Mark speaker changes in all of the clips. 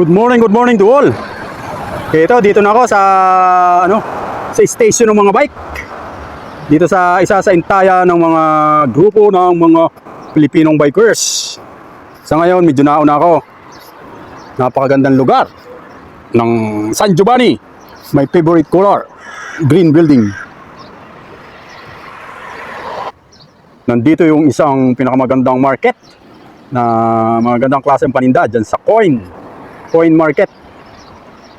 Speaker 1: Good morning, good morning to all. Ito, dito na ako sa ano, sa station ng mga bike. Dito sa isa sa intaya ng mga grupo ng mga Pilipinong bikers. Sa ngayon, medyo nauna ako. Napakagandang lugar ng San Giovanni. My favorite color, green building. Nandito yung isang pinakamagandang market na magandang klase ng paninda dyan sa coin. Coin market.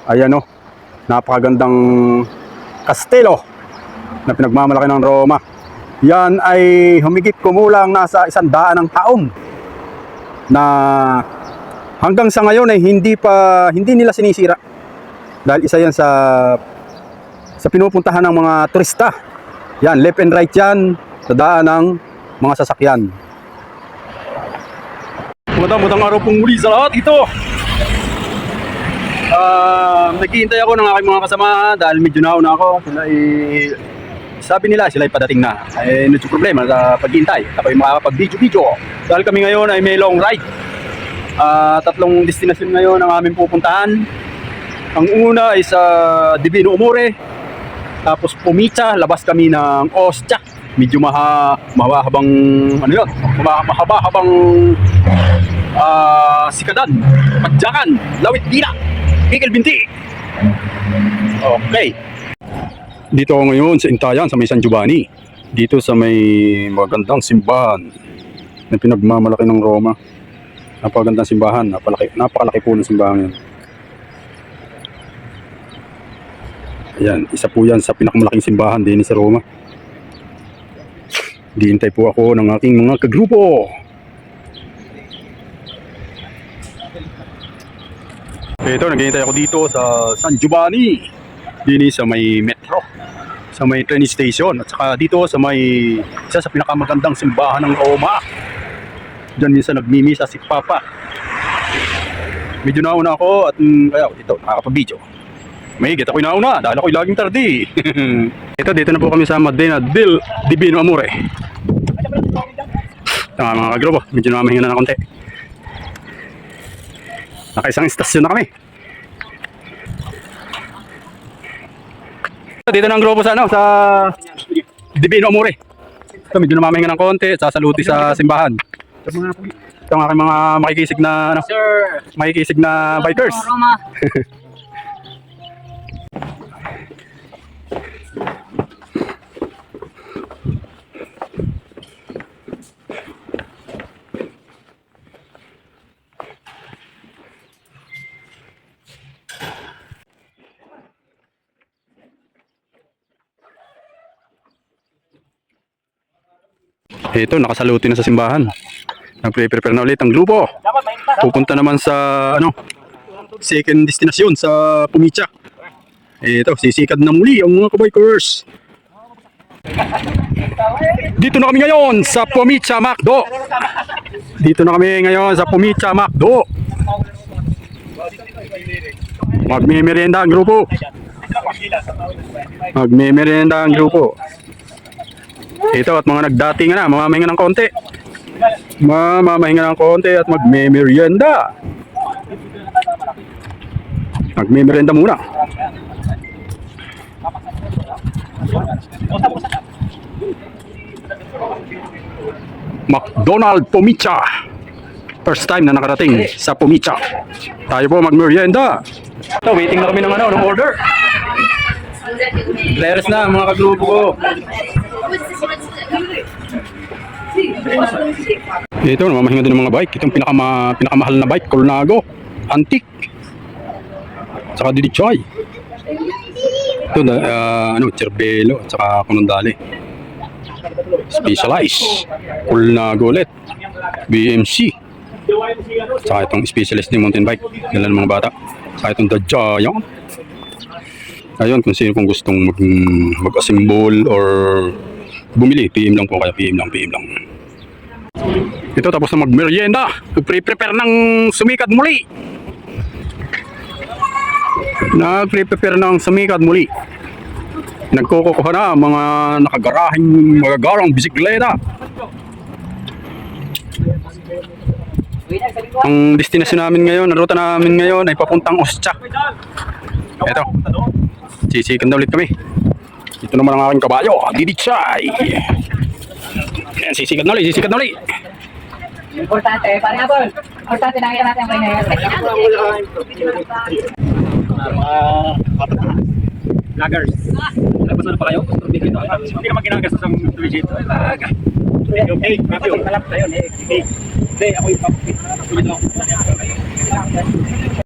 Speaker 1: Ayan o. Napakagandang kastelo na pinagmamalaki ng Roma. Yan ay humigit kumulang nasa isang daan ng taon na hanggang sa ngayon ay hindi pa hindi nila sinisira. Dahil isa yan sa sa pinupuntahan ng mga turista. Yan, left and right yan sa daan ng mga sasakyan. Magandang araw pong muli sa lahat. Ito, Ah, naghihintay ako ng aking mga kasama dahil medyo nauna ako. Sila ay, sabi nila sila ay padating na. Eh, ano yung problema sa paghihintay? Ay makakapag-video-video. Dahil kami ngayon ay may long ride. Ah, tatlong destinasyon ngayon ang aming pupuntahan. Ang una ay sa Divino Umore. Tapos Pumicha, labas kami ng Ostia. Medyo maha, mahabang, ano yun? Maha- Mahaba-habang ah, Sikadan, Padyakan, Lawit Dina, Bigel Binti. Okay. Dito ako ngayon sa Intayan, sa may San Giovanni. Dito sa may magandang simbahan na pinagmamalaki ng Roma. Napakagandang simbahan, napalaki, napakalaki po ng simbahan yun. Ayan, isa po yan sa pinakamalaking simbahan din sa Roma. Diintay po ako ng aking mga kagrupo. Ito, naghihintay ako dito sa San Giovanni. Dini sa may metro. Sa may train station. At saka dito sa may isa sa pinakamagandang simbahan ng Roma. Diyan minsan nagmimisa si Papa. Medyo nauna ako at mm, kaya ito, nakakapag-video. May higit ako'y nauna dahil ako'y laging tardi. ito, dito na po kami sa Medina del Divino Amore. Nga mga kagrupo, medyo namamahinga na ng konti. Nakaisang istasyon na kami. Dito ang grupo sa ano, sa Divino Amore. Ito, medyo namamahinga ng konti, sasaluti sa simbahan. Ito ang aking mga makikisig na ano, makikisig na bikers. Ito, nakasaluti na sa simbahan. Nagpre-prepare na ulit ang grupo. Pupunta naman sa ano, second destination sa Pumicha. Ito, sisikad na muli ang mga kabikers. Dito na kami ngayon sa Pumicha Macdo. Dito na kami ngayon sa Pumicha Macdo. Magme-merienda ang grupo. Magme-merienda ang grupo. Ito at mga nagdating na, mamamahinga ng konti. Mamamahinga ng konti at magme-merienda. Magme-merienda muna. McDonald Pumicha. First time na nakarating sa Pumicha. Tayo po magmerienda. Ito, waiting na kami ng ano, ng order. Players na, mga kagrupo ko. Ito, namamahinga din ng mga bike. Itong pinakama, pinakamahal na bike, Coronado. Antique. Tsaka Didichay. Ito, ah, ano, Cervelo, tsaka Conondale. Specialized. Coronado ulit. BMC. Tsaka itong specialist din mountain bike. Dala ng mga bata. Tsaka itong The Giant. Ayun, kung sino kung gustong mag, mag-assemble or bumili, PM lang po kaya PM lang, PM lang. Ito tapos na magmerienda. Nagpre-prepare ng sumikat muli. Nagpre-prepare ng sumikat muli. Nagkukuha na mga nakagarahing magagarang bisikleta. Ang destinasyon namin ngayon, ang ruta namin ngayon ay papuntang Ostia. Ito. Sisikan na ulit kami. Ito naman ang aking kabayo, Didichay. Ayan, sisikat na ulit, sisikat na ulit.
Speaker 2: Importante, pare Apple. Importante nakita natin ang kanya.
Speaker 3: Vloggers. Nagpasa na pa kayo? Hindi naman ginagastos ang legit. Okay, Matthew. Kalap tayo. Hindi, ako yung